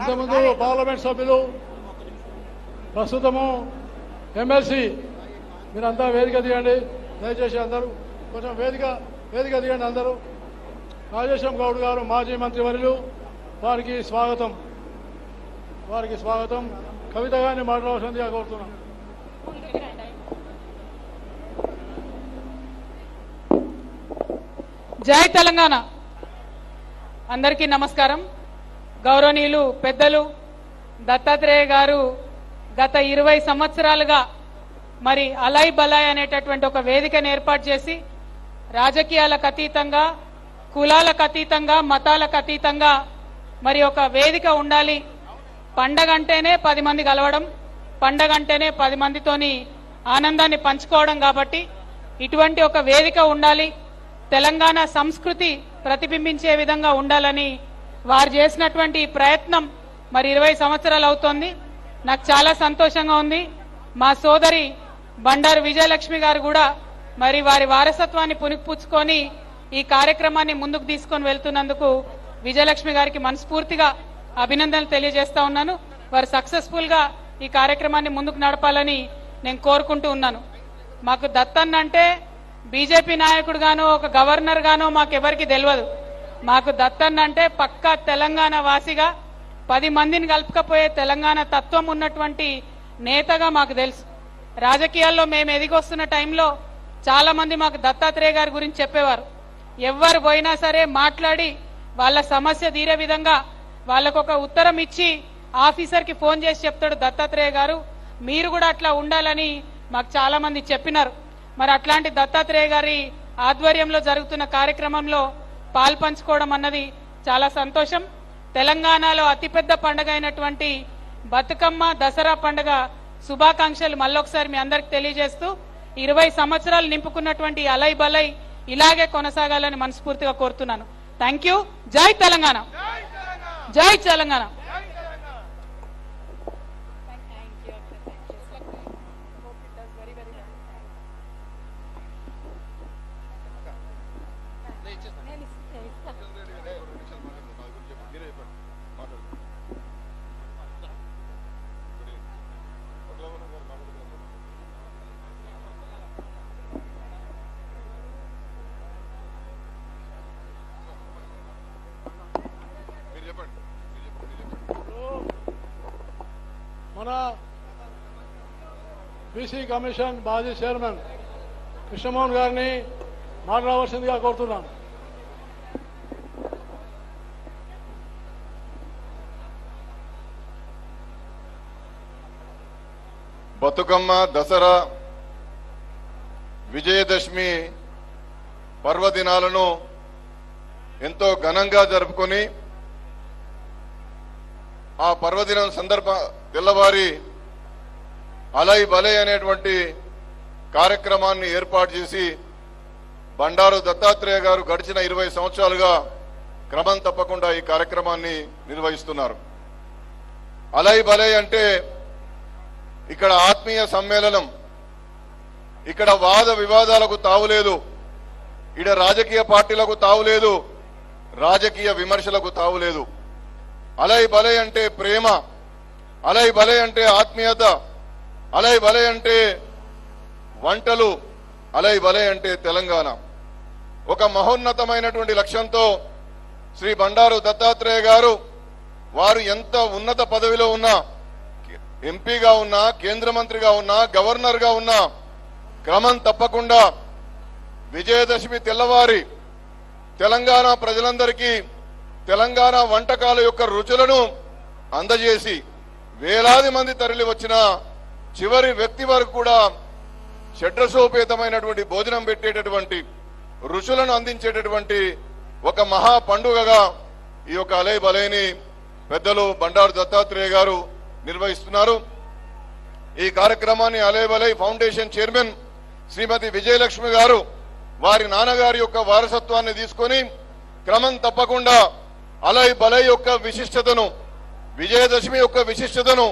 ఇంతకుముందు పార్లమెంట్ సభ్యులు ప్రస్తుతము ఎమ్మెల్సీ మీరంతా వేదిక దిగండి దయచేసి అందరూ కొంచెం వేదిక వేదిక దిగండి అందరూ. రాజేశం గౌడ్ గారు మాజీ మంత్రివర్యులు వారికి స్వాగతం. వారికి స్వాగతం. కవిత గారిని మాట్లాడాల్సిందిగా కోరుతున్నాం. జై తెలంగాణ. అందరికీ నమస్కారం. గౌరవనీయులు పెద్దలు దత్తాత్రేయ గారు గత ఇరవై సంవత్సరాలుగా మరి అలాయ్ బలాయ్ అనేటటువంటి ఒక వేదికను ఏర్పాటు చేసి రాజకీయాలకు అతీతంగా కులాలకు అతీతంగా మతాలకు అతీతంగా మరి ఒక వేదిక ఉండాలి. పండగ అంటేనే పది మంది కలవడం పండగ అంటేనే పది మందితోని ఆనందాన్ని పంచుకోవడం కాబట్టి ఇటువంటి ఒక వేదిక ఉండాలి. తెలంగాణ సంస్కృతి ప్రతిబింబించే విధంగా ఉండాలని వారు చేసినటువంటి ఈ ప్రయత్నం మరి ఇరవై సంవత్సరాలు అవుతోంది. నాకు చాలా సంతోషంగా ఉంది. మా సోదరి బండారు విజయలక్ష్మి గారు కూడా మరి వారి వారసత్వాన్ని పునిపుచ్చుకొని ఈ కార్యక్రమాన్ని ముందుకు తీసుకొని వెళ్తున్నందుకు విజయలక్ష్మి గారికి మనస్ఫూర్తిగా అభినందనలు తెలియజేస్తా ఉన్నాను. వారు సక్సెస్ఫుల్గా ఈ కార్యక్రమాన్ని ముందుకు నడపాలని నేను కోరుకుంటూ ఉన్నాను. మాకు దత్తన్ అంటే బీజేపీ నాయకుడు గాను ఒక గవర్నర్ గాను మాకెవరికి తెలియదు. మాకు దత్తన్న అంటే పక్కా తెలంగాణ వాసిగా పది మందిని కలుపుకపోయే తెలంగాణ తత్వం ఉన్నటువంటి నేతగా మాకు తెలుసు. రాజకీయాల్లో మేము ఎదిగొస్తున్న టైంలో చాలా మంది మాకు దత్తాత్రేయ గారి గురించి చెప్పేవారు. ఎవ్వరు పోయినా సరే మాట్లాడి వాళ్ళ సమస్య తీరే విధంగా వాళ్ళకు ఒక ఉత్తరం ఇచ్చి ఆఫీసర్కి ఫోన్ చేసి చెప్తాడు దత్తాత్రేయ గారు. మీరు కూడా అట్లా ఉండాలని మాకు చాలా మంది చెప్పినారు. మరి అట్లాంటి దత్తాత్రేయ గారి ఆధ్వర్యంలో జరుగుతున్న కార్యక్రమంలో పాల్పంచుకోవడం అన్నది చాలా సంతోషం. తెలంగాణలో అతిపెద్ద పండుగ అయినటువంటి బతుకమ్మ దసరా పండుగ శుభాకాంక్షలు మళ్ళొకసారి మీ అందరికి తెలియజేస్తూ ఇరవై సంవత్సరాలు నింపుకున్నటువంటి అలై బలై ఇలాగే కొనసాగాలని మనస్ఫూర్తిగా కోరుతున్నాను. Thank you. జై తెలంగాణ. జై తెలంగాణ. మన బీసీ కమిషన్ మాజీ చైర్మన్ కృష్ణమోహన్ గారిని మాట్లాడవలసిందిగా కోరుతున్నాను. బతుకమ్మ దసరా విజయదశమి పర్వదినాలను ఎంతో ఘనంగా జరుపుకొని ఆ పర్వదినం సందర్భ తెల్లవారి అలై బలై అనేటువంటి కార్యక్రమాన్ని ఏర్పాటు చేసి బండారు దత్తాత్రేయ గారు గడిచిన ఇరవై సంవత్సరాలుగా క్రమం తప్పకుండా ఈ కార్యక్రమాన్ని నిర్వహిస్తున్నారు. అలై బలై అంటే ఇక్కడ ఆత్మీయ సమ్మేళనం. ఇక్కడ వాద వివాదాలకు తావులేదు ఇక్కడ రాజకీయ పార్టీలకు తావులేదు రాజకీయ విమర్శలకు తావులేదు అలై బలై అంటే ప్రేమ అలై బలై అంటే ఆత్మీయత అలై బలై అంటే వంటలు అలై బలై అంటే తెలంగాణ. ఒక మహోన్నతమైనటువంటి లక్ష్యంతో శ్రీ బండారు దత్తాత్రేయ గారు వారు ఎంత ఉన్నత పదవిలో ఉన్నా ఎంపీగా ఉన్నా కేంద్ర మంత్రిగా ఉన్నా గవర్నర్గా ఉన్నా క్రమం తప్పకుండా విజయదశమి తెల్లవారి తెలంగాణ ప్రజలందరికీ తెలంగాణ వంటకాల యొక్క రుచులను అందజేసి వేలాది మంది తరలి వచ్చిన చివరి వ్యక్తి వరకు కూడా షడ్రసోపేతమైనటువంటి భోజనం పెట్టేటటువంటి రుచులను అందించేటటువంటి ఒక మహా పండుగగా ఈ యొక్క అలై బలైని పెద్దలు బండారు దత్తాత్రేయ గారు నిర్వహిస్తున్నారు. ఈ కార్యక్రమాన్ని అలై బలై ఫౌండేషన్ చైర్మన్ శ్రీమతి విజయలక్ష్మి గారు వారి నాన్నగారి యొక్క వారసత్వాన్ని తీసుకొని క్రమం తప్పకుండా అలై బలై యొక్క విశిష్టతను విజయదశమి యొక్క విశిష్టతను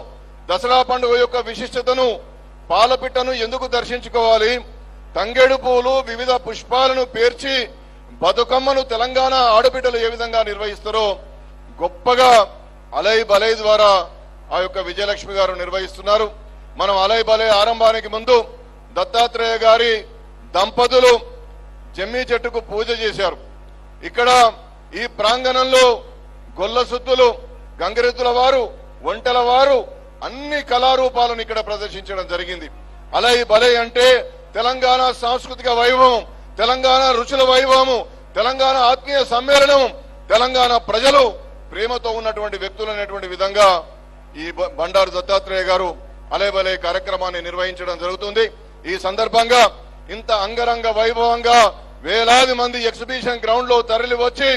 దసరా పండుగ యొక్క విశిష్టతను పాలపిట్టను ఎందుకు దర్శించుకోవాలి? తంగేడు పూలు వివిధ పుష్పాలను పేర్చి బతుకమ్మను తెలంగాణ ఆడబిడ్డలు ఏ విధంగా నిర్వహిస్తారో గొప్పగా అలై బలై ద్వారా ఆ యొక్క విజయలక్ష్మి గారు నిర్వహిస్తున్నారు. మనం అలై బలై ఆరంభానికి ముందు దత్తాత్రేయ గారి దంపతులు జమ్మి చెట్టుకు పూజ చేశారు. ఇక్కడ ఈ ప్రాంగణంలో గొల్ల సుత్తులు వారు ఒంటెల వారు అన్ని కళారూపాలను ఇక్కడ ప్రదర్శించడం జరిగింది. అలై బలై అంటే తెలంగాణ సాంస్కృతిక వైభవం తెలంగాణ రుచుల వైభవము తెలంగాణ ఆత్మీయ సమ్మేళనం తెలంగాణ ప్రజలు ప్రేమతో ఉన్నటువంటి వ్యక్తులు అనేటువంటి విధంగా ఈ బండారు దత్తాత్రేయ గారు అలేబలే కార్యక్రమాన్ని నిర్వహించడం జరుగుతుంది. ఈ సందర్భంగా ఇంత అంగరంగ వైభవంగా వేలాది మంది ఎగ్జిబిషన్ గ్రౌండ్లో తరలి వచ్చి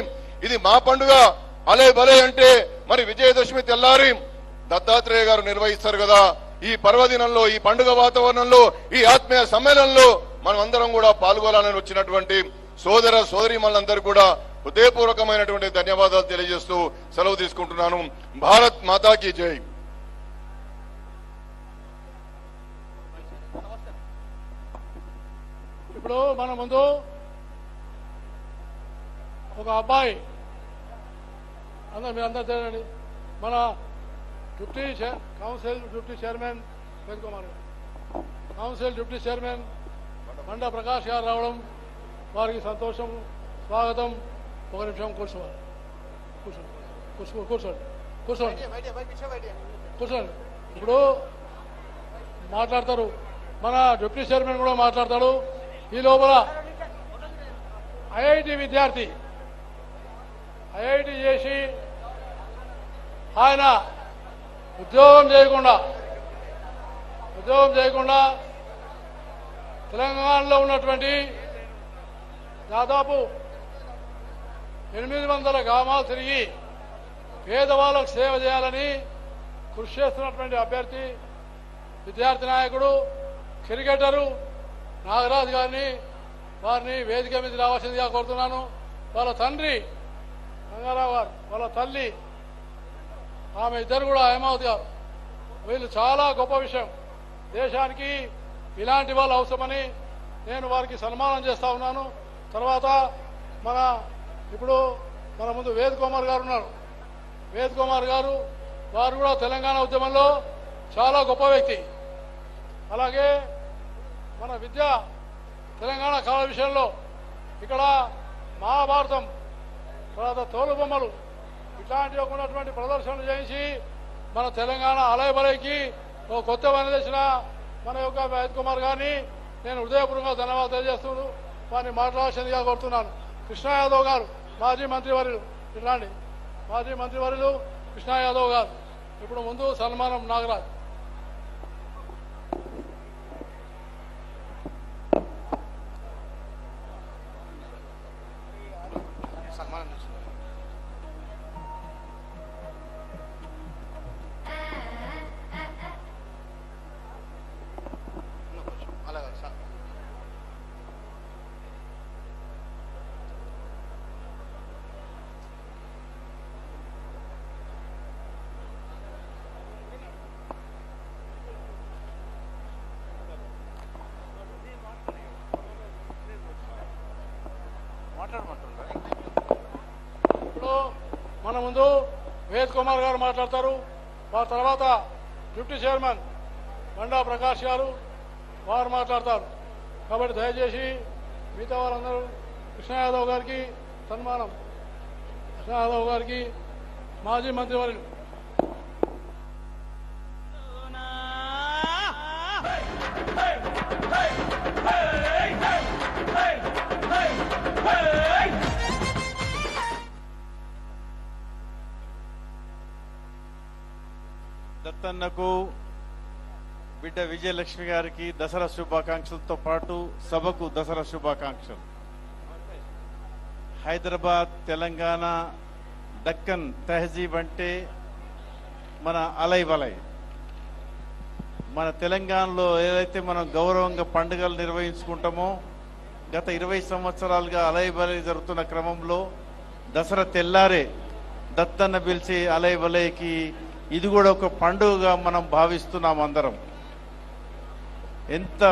ఇది మా పండుగ. అలే బలే అంటే మరి విజయదశమి తెల్లారి దత్తాత్రేయ గారు నిర్వహిస్తారు కదా. ఈ పర్వదినంలో ఈ పండుగ వాతావరణంలో ఈ ఆత్మీయ సమ్మేళనంలో మనం అందరం కూడా పాల్గొనాలని వచ్చినటువంటి సోదర సోదరి మనందరూ కూడా హృదయపూర్వకమైనటువంటి ధన్యవాదాలు తెలియజేస్తూ సెలవు తీసుకుంటున్నాను. భారత్ మాతాకి జై. ఇప్పుడు మన ముందు ఒక అబ్బాయి అందరూ మీరు అందరూ తెలియండి మన deputy chair council deputy chairman Venu Kumar గారు. Council deputy chairman Banda Prakash గారు రావడం వారికి సంతోషం స్వాగతం. ఒక నిమిషం కూర్చోవాలి. కూర్చోండి. కూర్చో కూర్చోండి. కూర్చోండి. కూర్చోండి. ఇప్పుడు మాట్లాడతారు. మన డిప్యూటీ చైర్మన్ కూడా మాట్లాడతాడు. ఈ లోపల ఐఐటి విద్యార్థి ఐఐటి చేసి ఆయన ఉద్యోగం చేయకుండా ఉద్యోగం చేయకుండా తెలంగాణలో ఉన్నటువంటి దాదాపు ఎనిమిది వందల గ్రామాలు తిరిగి పేదవాళ్ళకు సేవ చేయాలని కృషి చేస్తున్నటువంటి అభ్యర్థి విద్యార్థి నాయకుడు క్రికెటరు నాగరాజు గారిని వారిని వేదిక మీద రావాల్సిందిగా కోరుతున్నాను. వాళ్ళ తండ్రి రంగారావు గారు వాళ్ళ తల్లి ఆమె ఇద్దరు కూడా హేమావతి గారు. వీళ్ళు చాలా గొప్ప విషయం. దేశానికి ఇలాంటి వాళ్ళు అవసరమని నేను వారికి సన్మానం చేస్తా ఉన్నాను. తర్వాత మన ఇప్పుడు మన ముందు వేద్ కుమార్ గారు ఉన్నారు. వేద్ కుమార్ గారు వారు కూడా తెలంగాణ ఉద్యమంలో చాలా గొప్ప వ్యక్తి. అలాగే మన విద్య తెలంగాణ కళ విషయంలో ఇక్కడ మహాభారతం తర్వాత తోలుబొమ్మలు ఇట్లాంటివి ఉన్నటువంటి ప్రదర్శనలు చేయించి మన తెలంగాణ అలయబలైకి ఒక కొత్త పని తెచ్చిన మన యొక్క వేద్ కుమార్ గారిని నేను హృదయపూర్వకంగా ధన్యవాదాలు తెలియజేస్తున్నాను వారిని మాట్లాడాల్సిందిగా కోరుతున్నాను. కృష్ణా యాదవ్ గారు మాజీ మంత్రివర్యులు ఇట్లాంటి మాజీ మంత్రివర్యులు కృష్ణా యాదవ్ గారు. ఇప్పుడు ముందు సన్మానం నాగరాజ్. ఇప్పుడు మన ముందు వేద్ కుమార్ గారు మాట్లాడతారు. వారి తర్వాత డిప్యూటీ చైర్మన్ బండా ప్రకాష్ గారు వారు మాట్లాడతారు. కాబట్టి దయచేసి మిగతా వారందరూ కృష్ణ యాదవ్ గారికి సన్మానం. కృష్ణ యాదవ్ గారికి మాజీ మంత్రివర్యులు దత్తన్నకు బిడ్డ విజయలక్ష్మి గారికి దసరా శుభాకాంక్షలతో పాటు సభకు దసరా శుభాకాంక్షలు. హైదరాబాద్ తెలంగాణ దక్కన్ తహజీబ్ అంటే మన అలై వలై. మన తెలంగాణలో ఏదైతే మనం గౌరవంగా పండుగలు నిర్వహించుకుంటామో గత ఇరవై సంవత్సరాలుగా అలై బలై జరుగుతున్న క్రమంలో దసరా తెల్లారే దత్తన్న పిలిచి అలై ఇది కూడా ఒక పండుగగా మనం భావిస్తున్నాం అందరం. ఎంత